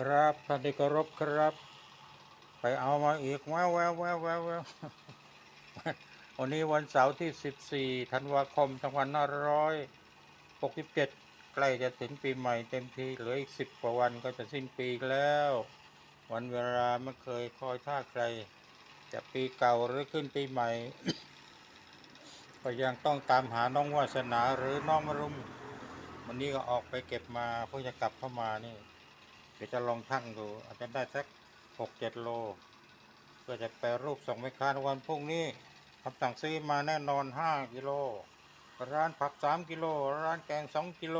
ครับท่านที่เคารพครับ ไปเอามาอีกแววแววแววแววแวววันนี้วันเสาร์ที่ 14ธันวาคม2567 ใกล้จะถึงปีใหม่เต็มทีเหลืออีก 10 กว่าวันก็จะสิ้นปีแล้ว วันเวลาไม่เคยคอยท่าใคร จะปีเก่าหรือขึ้นปีใหม่ ก็ยังต้องตามหาน้องวาสนาหรือน้องมรุม วันนี้ก็ออกไปเก็บมาเพื่อจะกลับเข้ามานี่ เดี๋ยวจะลองชั่งดู อาจจะได้สักหกเจ็ดโล เพื่อจะแปรรูปส่งไปค้าในวันพรุ่งนี้คำสั่งซื้อมาแน่นอนห้ากิโล ร้านผักสามกิโล ร้านแกงสองกิโล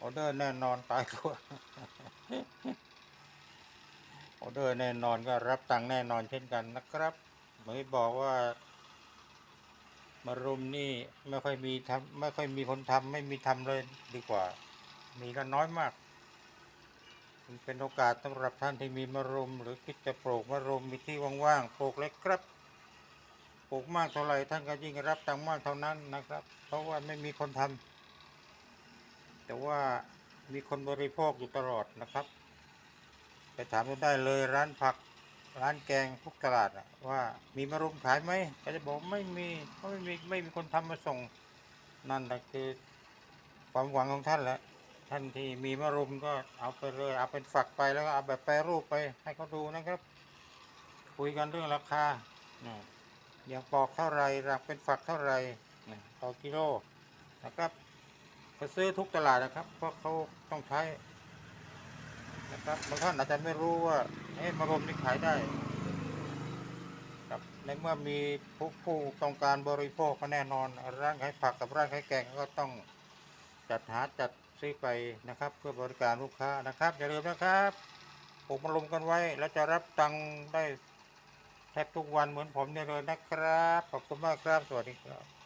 ออเดอร์แน่นอนตายตัวออเดอร์แน่นอนก็รับตังค์แน่นอนเช่นกันนะครับเหมือนบอกว่ามารุมนี่ไม่ค่อยมีทำไม่ค่อยมีคนทำไม่มีทำเลยดีกว่า มีก็น้อยมาก มันเป็นโอกาสสำหรับท่านที่มีมะรุม หรือคิดจะปลูกมะรุมมีที่ว่างๆปลูกเล็กครับปลูกมากเท่าไหร่ท่านก็ยิ่งรับตังค์มากเท่านั้นนะครับ เพราะว่าไม่มีคนทำแต่ว่ามีคนบริโภคอยู่ตลอดนะครับ ไปถามดูได้เลยร้านผักร้านแกงทุกตลาดว่ามีมะรุมขายไหมก็จะบอกไม่มีเพราะไม่มีไม่มีคนทำมาส่งนั่นแหละคือความหวังของท่านแหละ ท่านที่มีมะรุมก็เอาไปเลยเอาเป็นฝักไปแล้วก็เอาแบบแปรรูปไปให้เขาดูนะครับ คุยกันเรื่องราคานะอย่างปอกเท่าไรรักเป็นฝักเท่าไรต่อกิโลนะครับก็ซื้อทุกตลาดนะครับ เพราะเขาต้องใช้นะครับบางท่านอาจจะไม่รู้ว่าเอ๊ะมะรุมนี่ขายได้ครับในเมื่อมีผู้ผู้ต้องการบริโภคก็แน่นอน ร้านขายผักกับร้านขายแกงก็ต้องจัดหาจัด ซื้อไปนะครับ เพื่อบริการลูกค้านะครับ อย่าลืมนะครับผมมาลมกันไว้ แล้วจะรับตังค์ได้แทบทุกวันเหมือนผมเนี่ยเลยนะครับ ขอบคุณมากครับ สวัสดีครับ